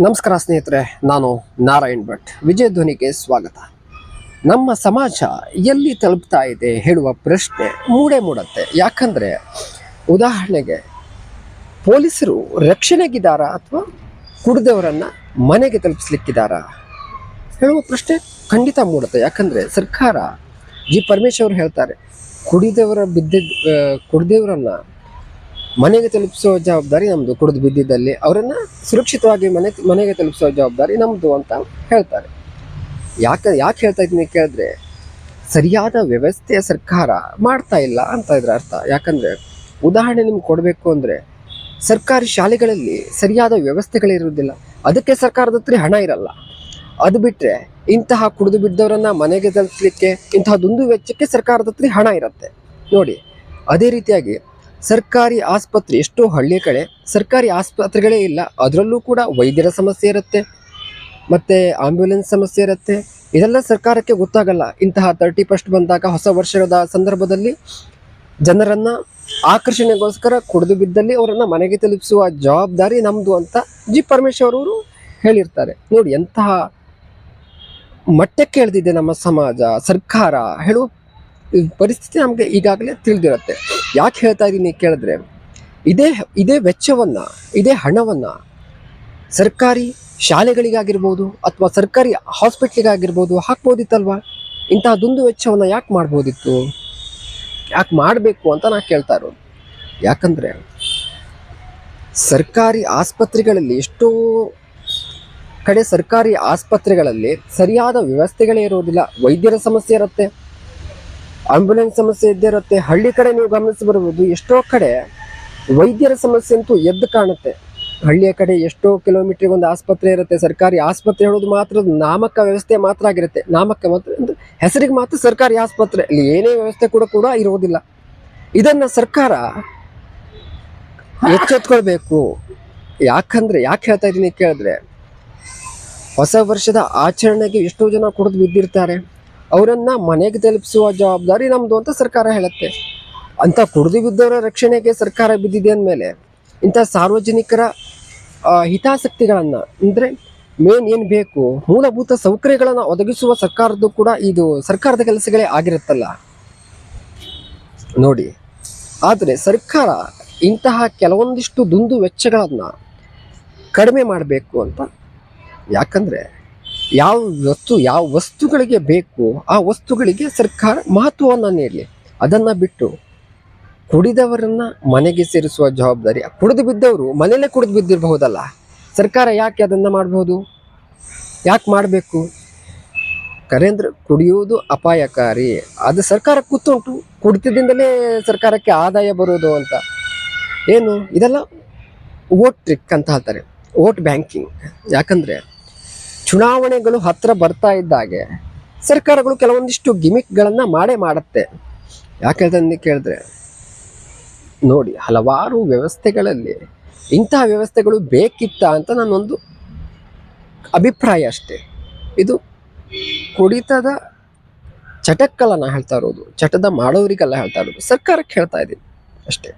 ನಮಸ್ಕಾರ ಸ್ನೇಹಿತರೆ, ನಾನು ನಾರಾಯಣ್ ಭಟ್. ವಿಜಯ ಧ್ವನಿಗೆ ಸ್ವಾಗತ. ನಮ್ಮ ಸಮಾಜ ಎಲ್ಲಿ ತಲುಪ್ತಾ ಇದೆ ಹೇಳುವ ಪ್ರಶ್ನೆ ಮೂಡೇ ಮೂಡತ್ತೆ. ಯಾಕಂದರೆ, ಉದಾಹರಣೆಗೆ, ಪೊಲೀಸರು ರಕ್ಷಣೆಗಿದ್ದಾರಾ ಅಥವಾ ಕುಡಿದವರನ್ನು ಮನೆಗೆ ತಲುಪಿಸ್ಲಿಕ್ಕಿದ್ದಾರಾ? ಹೇಳುವ ಪ್ರಶ್ನೆ ಖಂಡಿತ ಮೂಡುತ್ತೆ. ಯಾಕಂದರೆ, ಸರ್ಕಾರ ಜಿ ಪರಮೇಶ್ವರ್ ಹೇಳ್ತಾರೆ, ಕುಡಿದವರ ಬಿದ್ದ ಕುಡಿದವರನ್ನು ಮನೆಗೆ ತಲುಪಿಸೋ ಜವಾಬ್ದಾರಿ ನಮ್ಮದು ಕುಡಿದು ಬಿದ್ದಿದ್ದಲ್ಲಿ. ಅವರನ್ನು ಸುರಕ್ಷಿತವಾಗಿ ಮನೆ, ಮನೆಗೆ ತಲುಪಿಸೋ ಜವಾಬ್ದಾರಿ ನಮ್ಮದು ಅಂತ ಹೇಳ್ತಾರೆ. ಯಾಕೆ ಯಾಕೆ ಹೇಳ್ತಾ ಇದ್ದೀನಿ ಕೇಳಿದ್ರೆ, ಸರಿಯಾದ ವ್ಯವಸ್ಥೆಯ ಸರ್ಕಾರ ಮಾಡ್ತಾ ಇಲ್ಲ ಅಂತ ಇದ್ರ ಅರ್ಥ. ಯಾಕಂದರೆ, ಉದಾಹರಣೆ ನಿಮ್ಗೆ ಕೊಡಬೇಕು ಅಂದರೆ, ಸರ್ಕಾರಿ ಶಾಲೆಗಳಲ್ಲಿ ಸರಿಯಾದ ವ್ಯವಸ್ಥೆಗಳಿರುವುದಿಲ್ಲ. ಅದಕ್ಕೆ ಸರ್ಕಾರದ ಹತ್ರ ಹಣ ಇರಲ್ಲ. ಅದು ಬಿಟ್ಟರೆ ಇಂತಹ ಕುಡಿದು ಬಿದ್ದವರನ್ನ ಮನೆಗೆ ತಲುಪಿಸಲಿಕ್ಕೆ ಇಂತಹ ದುಂದು ವೆಚ್ಚಕ್ಕೆ ಸರ್ಕಾರದ ಹತ್ರ ಹಣ ಇರುತ್ತೆ. ನೋಡಿ, ಅದೇ ರೀತಿಯಾಗಿ ಸರ್ಕಾರಿ ಆಸ್ಪತ್ರೆ, ಎಷ್ಟೋ ಹಳ್ಳಿಯ ಕಡೆ ಸರ್ಕಾರಿ ಆಸ್ಪತ್ರೆಗಳೇ ಇಲ್ಲ. ಅದರಲ್ಲೂ ಕೂಡ ವೈದ್ಯರ ಸಮಸ್ಯೆ ಇರುತ್ತೆ, ಮತ್ತು ಆಂಬ್ಯುಲೆನ್ಸ್ ಸಮಸ್ಯೆ ಇರುತ್ತೆ. ಇದೆಲ್ಲ ಸರ್ಕಾರಕ್ಕೆ ಗೊತ್ತಾಗಲ್ಲ. ಇಂತಹ ತರ್ಟಿ ಫಸ್ಟ್ ಬಂದಾಗ ಹೊಸ ವರ್ಷದ ಸಂದರ್ಭದಲ್ಲಿ ಜನರನ್ನು ಆಕರ್ಷಣೆಗೋಸ್ಕರ ಕುಡಿದು ಬಿದ್ದಲ್ಲಿ ಅವರನ್ನು ಮನೆಗೆ ತಲುಪಿಸುವ ಜವಾಬ್ದಾರಿ ನಮ್ಮದು ಅಂತ ಜಿ ಪರಮೇಶ್ವರ್ ಅವರು ಹೇಳಿರ್ತಾರೆ. ನೋಡಿ, ಎಂತಹ ಮಟ್ಟಕ್ಕೆ ಎಳೆದಿದೆ ನಮ್ಮ ಸಮಾಜ, ಸರ್ಕಾರ, ಹೇಳುವ ಪರಿಸ್ಥಿತಿ ನಮಗೆ ಈಗಾಗಲೇ ತಿಳಿದಿರುತ್ತೆ. ಯಾಕೆ ಹೇಳ್ತಾ ಇದ್ದೀನಿ ಕೇಳಿದ್ರೆ, ಇದೇ ಇದೇ ವೆಚ್ಚವನ್ನು, ಇದೇ ಹಣವನ್ನು ಸರ್ಕಾರಿ ಶಾಲೆಗಳಿಗಾಗಿರ್ಬೋದು ಅಥವಾ ಸರ್ಕಾರಿ ಹಾಸ್ಪಿಟ್ಲಿಗಾಗಿರ್ಬೋದು ಹಾಕ್ಬೋದಿತ್ತಲ್ವಾ? ಇಂತಹ ದುಂದು ವೆಚ್ಚವನ್ನು ಯಾಕೆ ಮಾಡ್ಬೋದಿತ್ತು? ಯಾಕೆ ಮಾಡಬೇಕು ಅಂತ ನಾನು ಕೇಳ್ತಾ ಇರೋದು. ಯಾಕಂದರೆ, ಸರ್ಕಾರಿ ಆಸ್ಪತ್ರೆಗಳಲ್ಲಿ ಎಷ್ಟೋ ಕಡೆ ಸರ್ಕಾರಿ ಆಸ್ಪತ್ರೆಗಳಲ್ಲಿ ಸರಿಯಾದ ವ್ಯವಸ್ಥೆಗಳೇ ಇರೋದಿಲ್ಲ. ವೈದ್ಯರ ಸಮಸ್ಯೆ ಇರುತ್ತೆ. ಆಂಬ್ಯುಲೆನ್ಸ್ ಸಮಸ್ಯೆ ಇದ್ದೇ ಇರುತ್ತೆ. ಹಳ್ಳಿ ಕಡೆ ನೀವು ಗಮನಿಸಿ ಬರ್ಬೋದು, ಎಷ್ಟೋ ಕಡೆ ವೈದ್ಯರ ಸಮಸ್ಯೆ ಅಂತೂ ಎದ್ದು ಕಾಣುತ್ತೆ. ಹಳ್ಳಿಯ ಕಡೆ ಎಷ್ಟೋ ಕಿಲೋಮೀಟರ್ ಒಂದು ಆಸ್ಪತ್ರೆ ಇರುತ್ತೆ, ಸರ್ಕಾರಿ ಆಸ್ಪತ್ರೆ ಹೇಳೋದು ಮಾತ್ರ ನಾಮಕ ವ್ಯವಸ್ಥೆ ಮಾತ್ರ ಆಗಿರುತ್ತೆ. ನಾಮಕ ಮಾತ್ರ ಹೆಸರಿಗೆ ಮಾತ್ರ ಸರ್ಕಾರಿ ಆಸ್ಪತ್ರೆ, ಅಲ್ಲಿ ಏನೇ ವ್ಯವಸ್ಥೆ ಕೂಡ ಕೂಡ ಇರೋದಿಲ್ಲ. ಇದನ್ನು ಸರ್ಕಾರ ಎಚ್ಚೆತ್ಕೊಳ್ಬೇಕು. ಯಾಕಂದ್ರೆ, ಯಾಕೆ ಹೇಳ್ತಾ ಇದ್ದೀನಿ ಕೇಳಿದ್ರೆ, ಹೊಸ ವರ್ಷದ ಆಚರಣೆಗೆ ಎಷ್ಟೋ ಜನ ಕುಡಿದು ಬಿದ್ದಿರ್ತಾರೆ. ಅವರನ್ನ ಮನೆಗೆ ತಲುಪಿಸುವ ಜವಾಬ್ದಾರಿ ನಮ್ಮದು ಅಂತ ಸರ್ಕಾರ ಹೇಳುತ್ತೆ. ಅಂತ ಕುಡಿದು ಬಿದ್ದವರ ರಕ್ಷಣೆಗೆ ಸರ್ಕಾರ ಬಿದ್ದಿದೆ ಅಂದಮೇಲೆ ಇಂಥ ಸಾರ್ವಜನಿಕರ ಹಿತಾಸಕ್ತಿಗಳನ್ನು ಅಂದರೆ ಮೇನ್ ಏನು ಬೇಕು, ಮೂಲಭೂತ ಸೌಕರ್ಯಗಳನ್ನು ಒದಗಿಸುವ ಸರ್ಕಾರದ್ದು ಕೂಡ ಇದು ಸರ್ಕಾರದ ಕೆಲಸಗಳೇ ಆಗಿರುತ್ತಲ್ಲ. ನೋಡಿ, ಆದರೆ ಸರ್ಕಾರ ಇಂತಹ ಕೆಲವೊಂದಿಷ್ಟು ದುಂದು ವೆಚ್ಚಗಳನ್ನು ಕಡಿಮೆ ಮಾಡಬೇಕು ಅಂತ ಯಾಕಂದರೆ ಯಾವ ವಸ್ತು, ಯಾವ ವಸ್ತುಗಳಿಗೆ ಬೇಕು, ಆ ವಸ್ತುಗಳಿಗೆ ಸರ್ಕಾರ ಮಹತ್ವವನ್ನು ನೀಡಲಿ. ಅದನ್ನು ಬಿಟ್ಟು ಕುಡಿದವರನ್ನ ಮನೆಗೆ ಸೇರಿಸುವ ಜವಾಬ್ದಾರಿ ಕುಡಿದು ಬಿದ್ದವರು ಮನೆಯಲ್ಲೇ ಕುಡಿದು ಬಿದ್ದಿರಬಹುದಲ್ಲ? ಸರ್ಕಾರ ಯಾಕೆ ಅದನ್ನು ಮಾಡಬಹುದು? ಯಾಕೆ ಮಾಡಬೇಕು? ಕರೇಂದ್ರ ಕುಡಿಯುವುದು ಅಪಾಯಕಾರಿ. ಅದು ಸರ್ಕಾರ ಕೂತುಂಟು, ಕುಡಿತದಿಂದಲೇ ಸರ್ಕಾರಕ್ಕೆ ಆದಾಯ ಬರೋದು ಅಂತ. ಏನು? ಇದೆಲ್ಲ ಓಟ್ ಟ್ರಿಕ್ ಅಂತ ಹೇಳ್ತಾರೆ. Vote banking. ಯಾಕಂದರೆ ಚುನಾವಣೆಗಳು ಹತ್ತಿರ ಬರ್ತಾ ಇದ್ದಾಗೆ ಸರ್ಕಾರಗಳು ಕೆಲವೊಂದಿಷ್ಟು ಗಿಮಿಕ್ಗಳನ್ನು ಮಾಡೇ ಮಾಡುತ್ತೆ. ಯಾಕೆ ಹೇಳ್ತಂದು ಕೇಳಿದ್ರೆ, ನೋಡಿ ಹಲವಾರು ವ್ಯವಸ್ಥೆಗಳಲ್ಲಿ ಇಂತಹ ವ್ಯವಸ್ಥೆಗಳು ಬೇಕಿತ್ತ ಅಂತ ನನ್ನೊಂದು ಅಭಿಪ್ರಾಯ ಅಷ್ಟೇ. ಇದು ಕುಡಿತದ ಚಟಕ್ಕಲ್ಲ ನಾ ಹೇಳ್ತಾ ಇರೋದು, ಚಟದ ಮಾಡೋರಿಗೆಲ್ಲ ಹೇಳ್ತಾ ಇರೋದು. ಸರ್ಕಾರಕ್ಕೆ ಹೇಳ್ತಾ ಇದ್ದೀನಿ ಅಷ್ಟೇ.